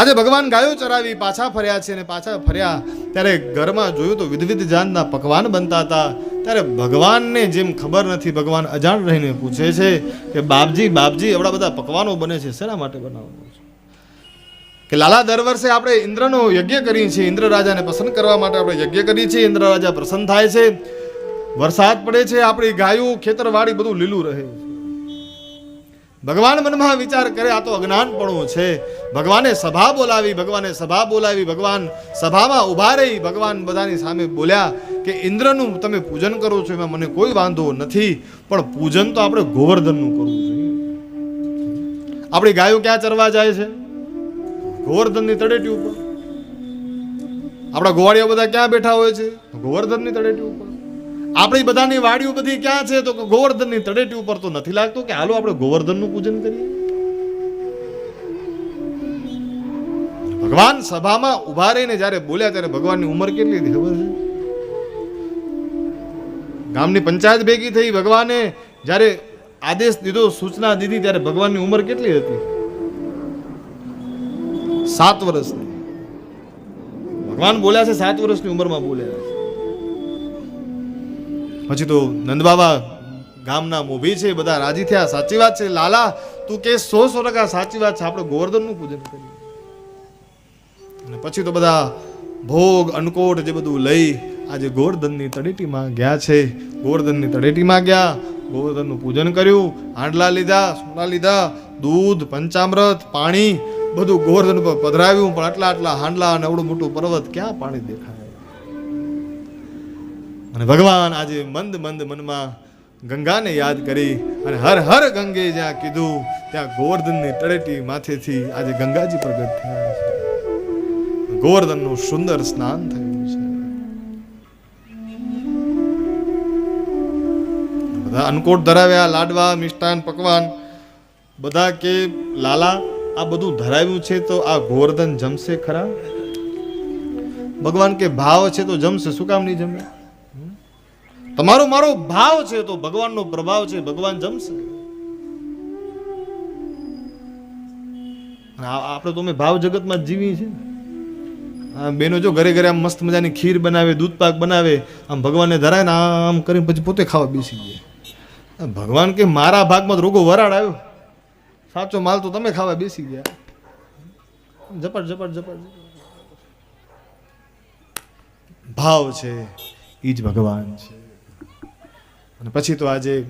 આજે ભગવાન ગાયો ચરાવી પાછા ફર્યા છે અને પાછા ફર્યા ત્યારે ઘરમાં જોયું તો વિધવિધ જાતના પકવાન બનતા હતા. ત્યારે ભગવાનને જેમ ખબર નથી, ભગવાન અજાણ રહીને પૂછે છે કે બાપજી બાપજી, એવડા બધા પકવાનો બને છે, શેના માટે બનાવવાનું છે? કે લાલા દર વર્ષે આપણે ઇન્દ્રનો યજ્ઞ કરીએ છીએ ઇન્દ્ર રાજાને પસંદ કરવા માટે આપણે યજ્ઞ કરીએ છીએ ઇન્દ્ર રાજા પ્રસન્ન થાય છે. વરસાદ પડે છે, આપણી ગાયો ખેતરવાડી બધું લીલું રહે છે. ભગવાન મનમાં વિચાર કરે, આ તો અજ્ઞાનપણું છે. ભગવાને સભા બોલાવી, ભગવાને સભા બોલાવી, ભગવાન સભામાં ઊભા રહી, ભગવાન બધાની સામે બોલ્યા કે, ઇન્દ્રનું તમે પૂજન કરો છો, એમાં મને કોઈ વાંધો નથી, પણ પૂજન તો આપણે ગોવર્ધનનું કરવું જોઈએ. આપણી ગાયો ક્યાં ચરવા જાય છે? ગોવર્ધનની તળેટી ઉપર. આપણા ગોવાળિયા બધા ક્યાં બેઠા હોય છે? ગોવર્ધનની તળેટી ઉપર. આપણી બધાની વાડીઓ બધી ક્યાં છે? તો ગોવર્ધનની તળેટી ઉપર તો નથી લાગતું કે હાલો આપણે ગોવર્ધનનું પૂજન કરીએ? ભગવાન સભામાં ઊભા રહીને જ્યારે બોલ્યા ત્યારે ભગવાનની ઉંમર કેટલી હતી ખબર છે? ગામની પંચાયત ભેગી થઈ, ભગવાને જ્યારે આદેશ દીધો, સૂચના દીધી, ત્યારે ભગવાનની ઉંમર કેટલી હતી? સાત વર્ષની. ભગવાન બોલ્યા છે સાત વર્ષની ઉંમરમાં બોલ્યા છે. પછી તો નંદબાબા ગામના મોભી છે, બધા રાજી થયા. સાચી વાત છે, લાલા, તું કે સો સો ટકા સાચી વાત છે. આપણે ગોવર્ધનનું પૂજન કરીએ. અને પછી તો બધા ભોગ અનકોટ જે બધું લઈ આજે ગોવર્ધનની તળેટીમાં ગયા છે. ગોવર્ધનની તળેટીમાં ગયા, ગોવર્ધનનું પૂજન કર્યું. હાંડલા લીધા, સોના લીધા, દૂધ, પંચામૃત, પાણી બધું ગોવર્ધન પર પધરાવ્યું. પણ આટલા આટલા હાંડલા અને અવડું મોટું પર્વત ક્યાં પાણી દેખાય? અને ભગવાન આજે મંદ મંદ મનમાં ગંગાને યાદ કરી અને હર હર ગંગે જ્યાં કીધું, ત્યાં ગોવર્ધનની તળેટી માથેથી આજે ગંગાજી પ્રગટ થયા છે. ગોવર્ધનનું સુંદર સ્નાન થયું છે. બધા અન્નકોટ ધરાવ્યા, લાડવા, મિષ્ટાન, પકવાન, બધા કે, લાલા, આ બધું ધરાવ્યું છે તો આ ગોવર્ધન જમશે ખરા? ભગવાન કે, ભાવ છે તો જમશે, શું કામ નહીં જમે? તમારો મારો ભાવ છે તો ભગવાનનો પ્રભાવ છે, ભગવાન જમશે. આપણે તો અમે ભાવ જગતમાં જીવી છે બેનો જો ઘરે ઘરે આમ મસ્ત મજાની ખીર બનાવે, દૂધ પાક બનાવે, આમ ભગવાનને ધરાય ને આમ કરીને પછી પોતે ખાવા બેસી ગયા. ભગવાન કે મારા ભાગમાં રોગો વરાળ આવ્યો. સાચો માલ તો તમે ખાવા બેસી ગયા. ઝપટ ઝપટ ઝપટ ભાવ છે એ જ ભગવાન છે. અને પછી તો આજે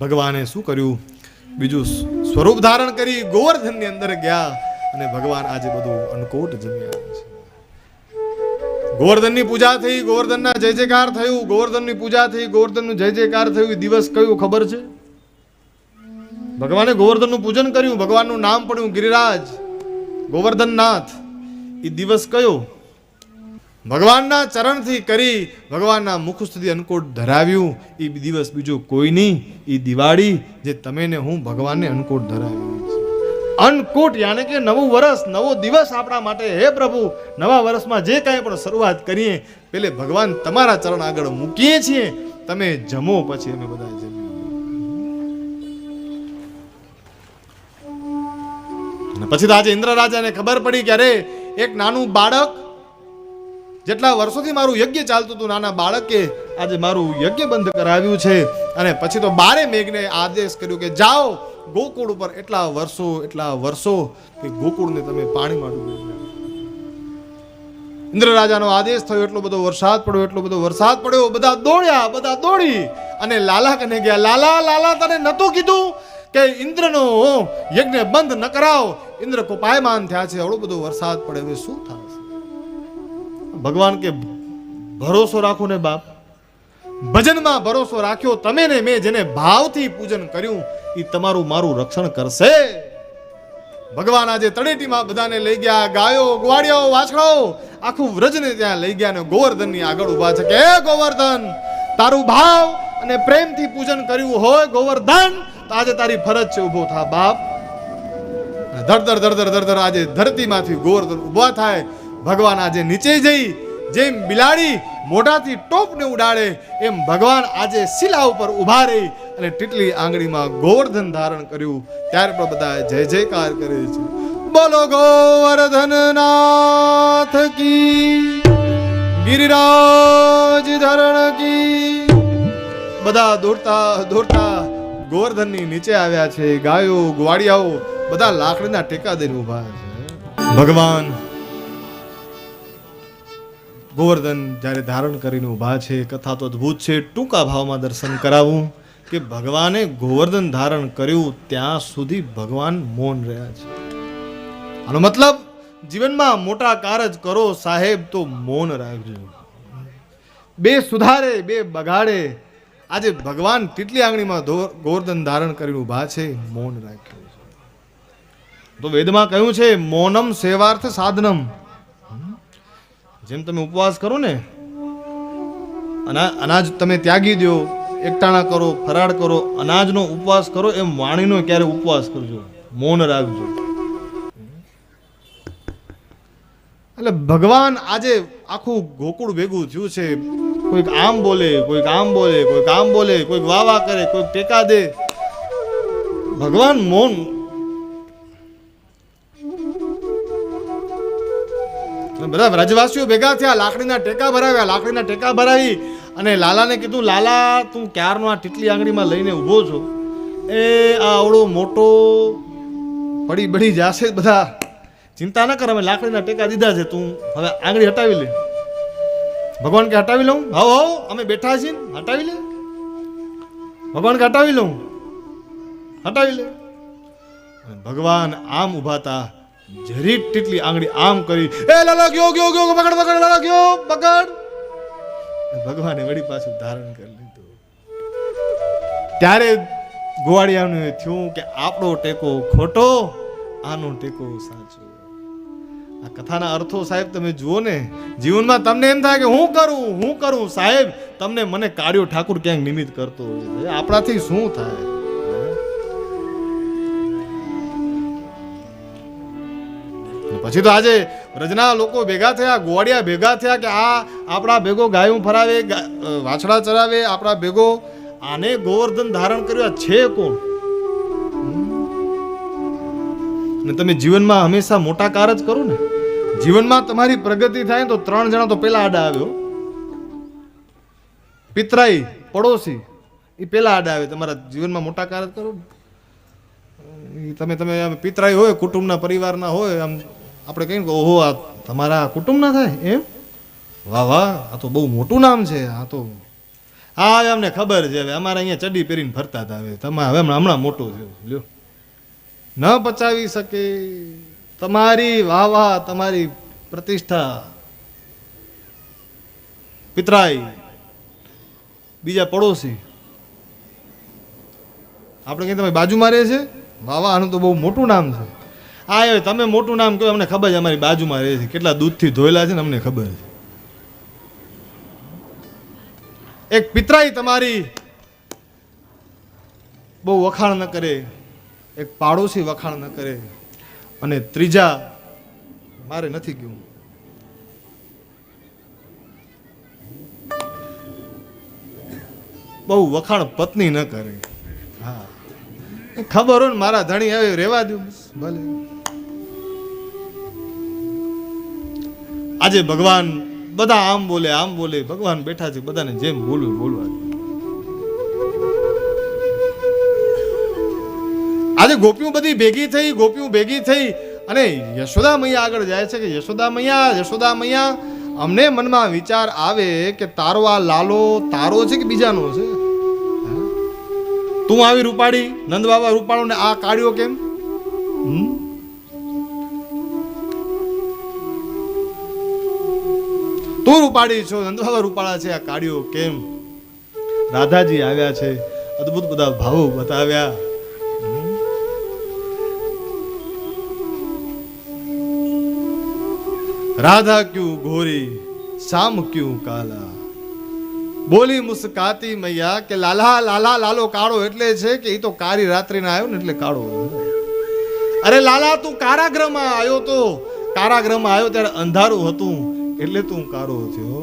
ભગવાને શું કર્યું? બીજું સ્વરૂપ ધારણ કરી ગોવર્ધનની અંદર ગયા અને ભગવાન આજે બધું અન્નકોટ જમ્યા છે. ગોવર્ધનની પૂજા થઈ, ગોવર્ધનના જય જયકાર થયું, ગોવર્ધનની પૂજા થઈ, ગોવર્ધનનું જય જયકાર થયું. દિવસ કયું ખબર છે? ભગવાને ગોવર્ધનનું પૂજન કર્યું, ભગવાનનું નામ પડ્યું ગિરિરાજ, ગોવર્ધનનાથ. એ દિવસ કયો? ભગવાનના ચરણથી કરી ભગવાનના મુખ સુધી અન્નકૂટ ધરાવ્યું. એ દિવસ બીજો કોઈ નહીં. એ દિવાળી જે તમે ને હું ભગવાનને અન્નકૂટ ધરાવ્યું અન્નકૂટ યાને કે નવું વર્ષ નવો દિવસ આપણા માટે. હે પ્રભુ, નવા વર્ષમાં જે કાંઈ પણ શરૂઆત કરીએ, પેલે ભગવાન તમારા ચરણ આગળ મૂકીએ છીએ. તમે જમો પછી અમે બધા જમીએ. પછી તો આજે ઇન્દ્ર રાજાને ખબર પડી કે અરે, એક નાનું બાળક જેટલા વર્ષોથી મારું યજ્ઞ ચાલતું હતું, નાના બાળકે આજે મારું યજ્ઞ બંધ કરાવ્યું છે. અને પછી તો બારે મેઘને આદેશ કર્યો કે જાઓ, ગોકુળ ઉપર એટલા વર્ષો એટલા વર્ષો કે ગોકુળને તમે પાણીમાં ડૂબી ઇન્દ્ર રાજાનો આદેશ થયો, એટલો બધો વરસાદ પડ્યો, એટલો બધો વરસાદ પડ્યો, બધા દોડ્યા, બધા દોડી. અને લાલા કને ગયા, લાલા લાલા, તને નતું કીધું કે ઇન્દ્રનો યજ્ઞ બંધ ન કરાવ? ઇન્દ્ર કોપાયમાન થયા છે આવડો બધો વરસાદ પડે, હવે શું થશે ભગવાન કે ભરોસો રાખો ને બાપ. ભજનમાં ભરોસો રાખ્યો તમે ને મેં જેને ભાવથી પૂજન કર્યું એ તમારું મારું રક્ષણ કરશે. ભગવાન આજે તળેટીમાં બધાને લઈ ગયા, ગાયો ગ્વાડિયાઓ વાછડાઓ, આખું વ્રજને ત્યાં લઈ ગયા ને ગોવર્ધનની આગળ ઊભા છે કે ગોવર્ધન, તારું ભાવ અને પ્રેમથી પૂજન કર્યું હોય ગોવર્ધન, તો આજે તારી ફરજ છે ઊભો થા બાપ. ધરધર ધરધર ધરધર આજે ધરતીમાંથી ગોવર્ધન ઊભા થાય ભગવાન આજે નીચે જઈ, જેમ બિલાડી મોઢાથી ટોપને ઉડાડે, એમ ભગવાન આજે શિલા ઉપર ઊભા રહી અને ટીટલી આંગળીમાં ગોવર્ધન ધારણ કર્યું. ત્યારે પણ બધા જય જયકાર કરે છે. બોલો ગોવર્ધન નાથ કી, ગિરિરાજ ધરણ કી. બધા દોડતા દોડતા ગોવર્ધનની નીચે આવ્યા છે. ગાયો, ગ્વાડિયાઓ બધા લાકડીના ટેકા દઈને ઊભા છે. ભગવાન ગોવર્ધન જ્યારે ધારણ કરીને ઊભા છે, કથા તો અદ્ભુત છે. ટૂંકા ભાવમાં દર્શન કરાવું કે ભગવાને ગોવર્ધન ધારણ કર્યું ત્યાં સુધી ભગવાન મૌન રહ્યા છે. આનો મતલબ, જીવનમાં મોટા કારજ કરો સાહેબ તો મૌન રાખજો. બે સુધારે, બે બગાડે. આજે ભગવાન ટીટલી આંગળીમાં ગોવર્ધન ધારણ કરીને ઊભા છે, મૌન રાખ્યું છે. તો વેદમાં કહ્યું છે, મૌનમ સેવાર્થ સાધનમ. જેમ તમે ઉપવાસ કરો ને, અના- અનાજ તમે ત્યાગી દો, એકટાણા કરો, ફરાળ કરો, અનાજનો ઉપવાસ કરો, એમ વાણીનો ક્યારે ઉપવાસ કરજો? મૌન રાખજો. એટલે ભગવાન આજે આખું ગોકુળ ભેગું થયું છે. કોઈક આમ બોલે, કોઈક આમ બોલે, કોઈક આમ બોલે, કોઈક વાહ વાહ કરે, કોઈક ટેકા દે. ભગવાન મૌન બધા વ્રજવાસીઓ ભેગા થયા, લાકડીના ટેકા ભરાવ્યા, લાકડીના ટેકા ભરાવી અને લાલાને કીધું, લાલા, તું ક્યારનો આ ટીટલી આંગળીમાં લઈને ઊભો છો? એ આ આવડો મોટો પડી બળી જાશે બધા. ચિંતા ન કર, અમે લાકડીના ટેકા દીધા છે તું. હવે આંગળી હટાવી લે. ભગવાન કે હટાવી લઉં? હાવ હાવ, અમે બેઠા છીએ હટાવી લે. ભગવાન કે હટાવી લઉં? હટાવી લે. ભગવાન આમ ઊભા હતા જરી ટીટલી આંગળી આમ કરી, એ લાલા, ગયો ગયો ગયો પકડ પકડ, લાલા, ગયો, પકડ. ભગવાને વળી પાછું ધારણ કરી લીધું. ત્યારે ગોવાળિયાનું થયું કે આપણો ટેકો ખોટો, આનો ટેકો સાચો. આ કથાના અર્થો સાહેબ તમે જુઓ ને, જીવનમાં તમને એમ થાય કે હું કરું હું કરું સાહેબ, તમને મને કાર્યો ઠાકુર ક્યાંક નિમિત્ત કરતો હોય આપણાથી શું થાય? પછી તો આજે વ્રજના લોકો ભેગા થયા, ગોવાડિયા ભેગા થયા કે આ આપણા ભેગો ગાયું ફરાવે વાછડા ચરાવે, આપણા ભેગો આને ગોવર્ધન ધારણ કર્યું છે કોણ? ને તમે જીવનમાં હંમેશા મોટા કાર જ કરો ને. જીવનમાં તમારી પ્રગતિ થાય તો ત્રણ જણા તો પેલા આડા આવ્યો પિતરાઈ, પડોશી એ પેલા આડા આવે. તમારા જીવનમાં મોટા કાર જ કરો. તમે તમે, પિતરાઈ હોય, કુટુંબના પરિવારના હોય, આમ આપણે કહીએ કે, ઓહો, આ તમારા કુટુંબના થાય? એમ? વાહ વાહ, આ તો બહુ મોટું નામ છે, આ તો હા હવે અમને ખબર છે, હવે અમારે અહીંયા ચડી પહેરીને ફરતા હતા હવે. તમે હવે હમણાં મોટો છે લ્યો. ન પચાવી શકે. તમારી વાહ વાહ, તમારી પ્રતિષ્ઠા. પિતરાઈ, બીજા પડોશી. આપણે કહીએ તમે બાજુમાં રહે છે? વાહ વાહ, આનું તો બહુ મોટું નામ છે. એ તમે મોટું નામ કહો, અમને ખબર છે અમારી બાજુમાં રહે છે. કેટલા દૂધથી ધોયેલા છે ને અમને ખબર છે. એક પિતરાઈ તમારી બહુ વખાણ ન કરે, એક પાડોશી વખાણ ન કરે, અને ત્રીજા મારે નથી ગયું. બહુ વખાણ પત્ની ન કરે. હા. ખબર હોય ને મારા ધણી આવે રેવા દઉં ભલે. આજે ભગવાન બધા આમ બોલે આમ બોલે, ભગવાન બેઠા છે, બધાને જેમ બોલવું બોલવા આજે ગોપીઓ બધી ભેગી થઈ, ગોપીઓ ભેગી થઈ અને યશોદા મૈયા આગળ જાય છે કે યશોદા મૈયા યશોદા મૈયા, અમને મનમાં વિચાર આવે કે તારો આ લાલો તારો છે કે બીજાનો છે? તું આવી રૂપાડી નંદ બાબા રૂપાળો ને આ કાઢ્યો કેમ? હમ? તું રૂપાડી છો નંદ રૂપાળા છે, આ કાઢ્યો કેમ? રાધાજી આવ્યા છે, અદ્ભુત બધા ભાવો બતાવ્યા. રાધા ક્યું ઘોરી, શામ ક્યું કાલા? બોલી મુસ્કાતી મૈયા કે લાલા લાલા, લાલો કાળો એટલે છે કે એ તો કાળી રાત્રિના આવ્યો ને એટલે કાળો અરે લાલા, તું કારાગ્રહમાં આવ્યો તો, કારાગ્રહમાં આવ્યો ત્યારે અંધારું હતું. એટલે તું કારો થયો